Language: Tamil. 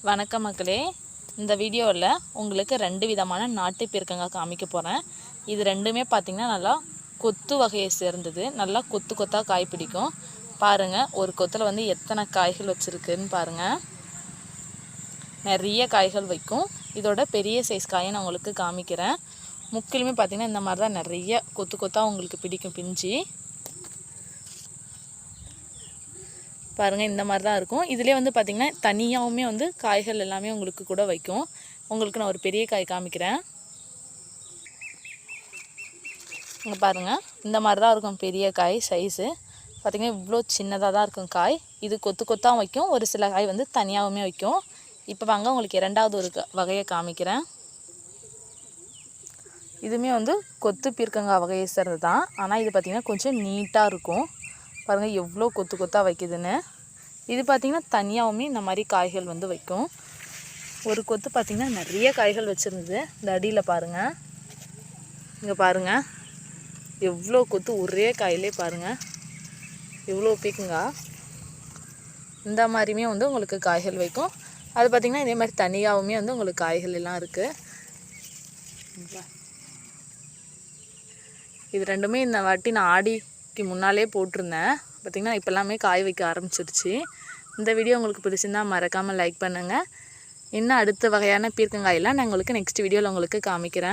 வணக்கம் மக்களே. இந்த வீடியோவில் உங்களுக்கு ரெண்டு விதமான நாட்டு பீர்க்கங்காய் காமிக்க போகிறேன் இது ரெண்டுமே பார்த்திங்கன்னா நல்லா கொத்து வகையை சேர்ந்தது. நல்லா கொத்து கொத்தாக காய் பிடிக்கும். பாருங்கள் ஒரு கொத்தில் வந்து எத்தனை காய்கள் வச்சுருக்குன்னு பாருங்கள் நிறைய காய்கள் வைக்கும். இதோட பெரிய சைஸ் காயை நான் உங்களுக்கு காமிக்கிறேன். முக்கிலுமே பார்த்திங்கன்னா இந்த மாதிரி தான் நிறைய கொத்து கொத்தாக உங்களுக்கு பிடிக்கும் பிஞ்சு. பாருங்கள் இந்த மாதிரி தான் இருக்கும். இதிலே வந்து பார்த்திங்கன்னா தனியாகவுமே வந்து காய்கள் எல்லாமே உங்களுக்கு கூட வைக்கும். உங்களுக்கு நான் ஒரு பெரிய காய் காமிக்கிறேன். இங்கே பாருங்கள் இந்த மாதிரி தான் இருக்கும் பெரிய காய் சைஸு பார்த்திங்கன்னா இவ்வளோ சின்னதாக தான் இருக்கும் காய். இது கொத்து கொத்தாக வைக்கும். ஒரு சில காய் வந்து தனியாகவுமே வைக்கும். இப்போ வாங்க உங்களுக்கு இரண்டாவது ஒரு க- வகையை காமிக்கிறேன். இதுவுமே வந்து கொத்து பீர்க்கங்காய் வகையை சேர்ந்தது தான் ஆனால் இது பார்த்திங்கன்னா கொஞ்சம் நீட்டாக இருக்கும். பாருங்கள் எவ்வளோ கொத்து கொத்தாக வைக்குதுன்னு. இது பார்த்திங்கன்னா தனியாகவுமே இந்த மாதிரி காய்கள் வந்து வைக்கும். ஒரு கொத்து பார்த்திங்கன்னா நிறைய காய்கள் வச்சுருந்தது. இந்த அடியில் பாருங்கள் இங்கே பாருங்கள் எவ்வளோ கொத்து ஒரே காயிலே பாருங்கள் எவ்வளோ பீக்குங்கா. இந்த மாதிரியுமே வந்து உங்களுக்கு காய்கள் வைக்கும். அது பார்த்திங்கன்னா இதே மாதிரி தனியாகவுமே வந்து உங்களுக்கு காய்கள் எல்லாம் இருக்குது இது ரெண்டுமே இந்த வாட்டி நான் ஆடி ஆடிக்கு முன்னாலே போட்டிருந்தேன். பார்த்திங்கன்னா இப்போ எல்லாமே காய் வைக்க ஆரம்பிச்சிருச்சு. இந்த வீடியோ உங்களுக்கு பிடிச்சிருந்தா மறக்காமல் லைக் பண்ணுங்கள் இன்னும் அடுத்த வகையான பீர்க்கங்காயெல்லாம் நான் உங்களுக்கு நெக்ஸ்ட் வீடியோவில் உங்களுக்கு காமிக்கிறேன்.